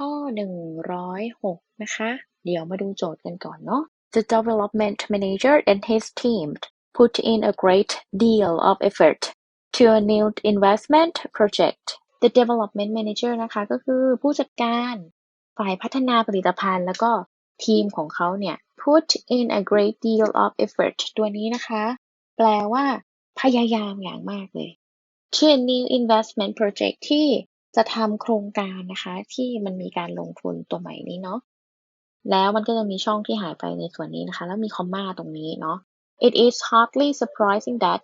ข้อ 106 นะคะ เดี๋ยวมาดูโจทย์กันก่อนเนาะ The development manager and his team put in a great deal of effort to a new investment project The development manager นะคะก็คือผู้จัดการฝ่ายพัฒนาผลิตภัณฑ์ แล้วก็ทีมของเขาเนี่ย put in a great deal of effort ตัวนี้นะคะ แปลว่า พยายามอย่างมากเลย to a new investment project ที่ จะทำโครงการนะคะที่มันมีการลงทุนตัวใหม่นี้เนาะแล้วมันก็จะมีช่องที่หายไปในส่วนนี้นะคะ แล้วมีคอมมาตรงนี้เนาะ It is hardly surprising that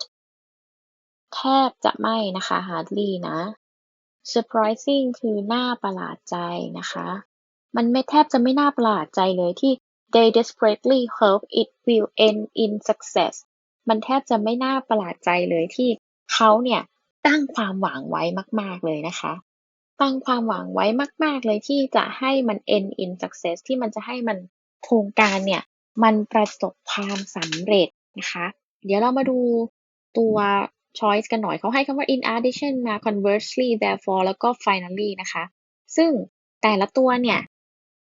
แทบจะไม่นะคะ hardly นะ surprising คือน่าประหลาดใจนะคะ มันไม่แทบจะไม่น่าประหลาดใจเลยที่ they desperately hope it will end in success มันแทบจะไม่น่าประหลาดใจเลยที่เขาเนี่ยตั้งความหวังไว้มาก ๆ เลยนะคะ ตั้งความหวังไว้มาก ๆ เลยที่จะให้มัน end in success ที่มันจะให้มันโครงการเนี่ย มันประสบความสำเร็จนะคะ เดี๋ยวเรามาดูตัว choice กันหน่อยเขาให้คำว่า in addition มา conversely therefore แล้วก็ finally นะคะ ซึ่งแต่ละตัวเนี่ย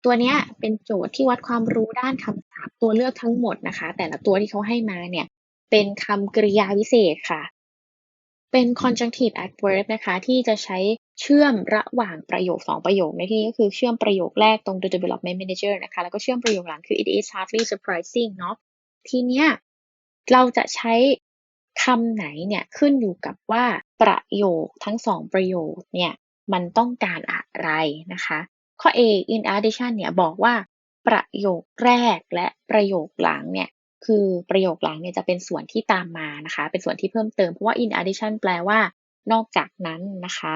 ตัวเนี้ยเป็นโจทย์ที่วัดความรู้ด้านคำศัพท์ตัวเลือกทั้งหมดนะคะ แต่ละตัวที่เขาให้มาเนี่ย เป็นคำกริยาวิเศษค่ะ เป็น conjunctive adverb นะคะ ที่จะใช้ เชื่อมระหว่างประโยคสองประโยคในที่นี้ก็คือเชื่อมประโยคแรกตรง the development manager นะคะ แล้วก็เชื่อมประโยคหลังคือ it is hardly surprising เนาะทีเนี้ยเราจะใช้คำไหนเนี่ยขึ้นอยู่กับว่าประโยคทั้งสองประโยคเนี่ยมันต้องการอะไรนะคะ ข้อ A in addition เนี่ยบอกว่าประโยคแรกและประโยคหลังเนี่ยคือประโยคหลังเนี่ยจะเป็นส่วนที่ตามมานะคะ เป็นส่วนที่เพิ่มเติมเพราะว่า in addition แปลว่านอกจากนั้นนะคะ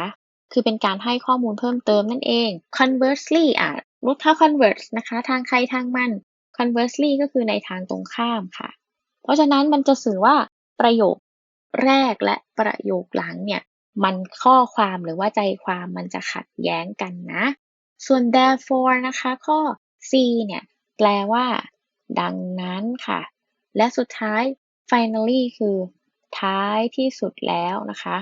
คือเป็นการให้ข้อมูลเพิ่มเติมนั่นเอง conversely อะรูปถ้า converse นะคะทางใครทางมัน conversely ก็คือในทางตรงข้ามค่ะ เพราะฉะนั้นมันจะสื่อว่าประโยคแรกและประโยคหลังเนี่ยมันข้อความหรือว่าใจความมันจะขัดแย้งกันนะ ส่วน therefore นะคะข้อ C เนี่ยแปลว่า ดังนั้นค่ะ และสุดท้าย finally คือ ท้ายที่สุดแล้วนะคะ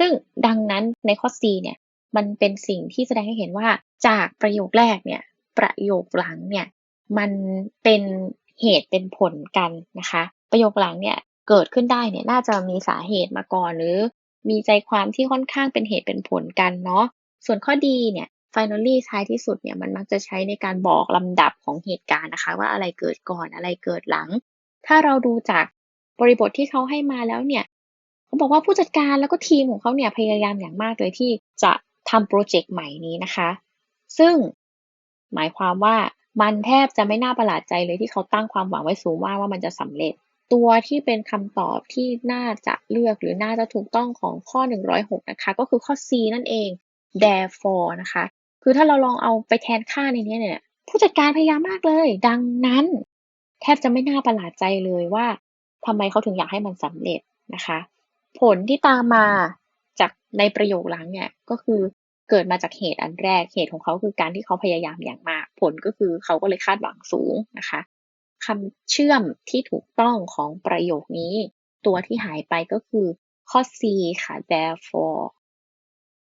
ซึ่งดังนั้นในข้อ C เนี่ยมันเป็นสิ่งที่แสดงให้เห็นว่าจากประโยคแรกเนี่ยประโยคหลังเนี่ยมันเป็นเหตุเป็นผลกันนะคะ ประโยคหลังเนี่ยเกิดขึ้นได้เนี่ยน่าจะมีสาเหตุมาก่อน หรือมีใจความที่ค่อนข้างเป็นเหตุเป็นผลกันเนาะส่วนข้อดีเนี่ย finally ท้ายที่สุดเนี่ยมันมักจะใช้ในการบอกลำดับของเหตุการณ์นะคะ ว่าอะไรเกิดก่อนอะไรเกิดหลัง ถ้าเราดูจากบริบทที่เขาให้มาแล้วเนี่ย เขาบอกว่าผู้จัดการแล้วก็ทีมของเขาเนี่ยพยายามอย่างมากเลยที่จะทำโปรเจกต์ใหม่นี้นะคะ ซึ่งหมายความว่ามันแทบจะไม่น่าประหลาดใจเลยที่เขาตั้งความหวังไว้สูงว่าว่ามันจะสำเร็จ ตัวที่เป็นคำตอบที่น่าจะเลือกหรือน่าจะถูกต้องของข้อ 106 นะคะ ก็คือข้อ C นั่นเอง therefore นะคะ คือถ้าเราลองเอาไปแทนค่าในนี้เนี่ย ผู้จัดการพยายามมากเลย ดังนั้น แทบจะไม่น่าประหลาดใจเลยว่าทำไมเขาถึงอยากให้มันสำเร็จนะคะ ผลที่ตามมาจากในประโยคหลังเนี่ยก็คือเกิดมาจากเหตุอันแรก เหตุของเขาคือการที่เขาพยายามอย่างมาก ผลก็คือเขาก็เลยคาดหวังสูงนะคะคำเชื่อมที่ถูกต้องของประโยคนี้ ตัวที่หายไปก็คือข้อ C ค่ะ therefore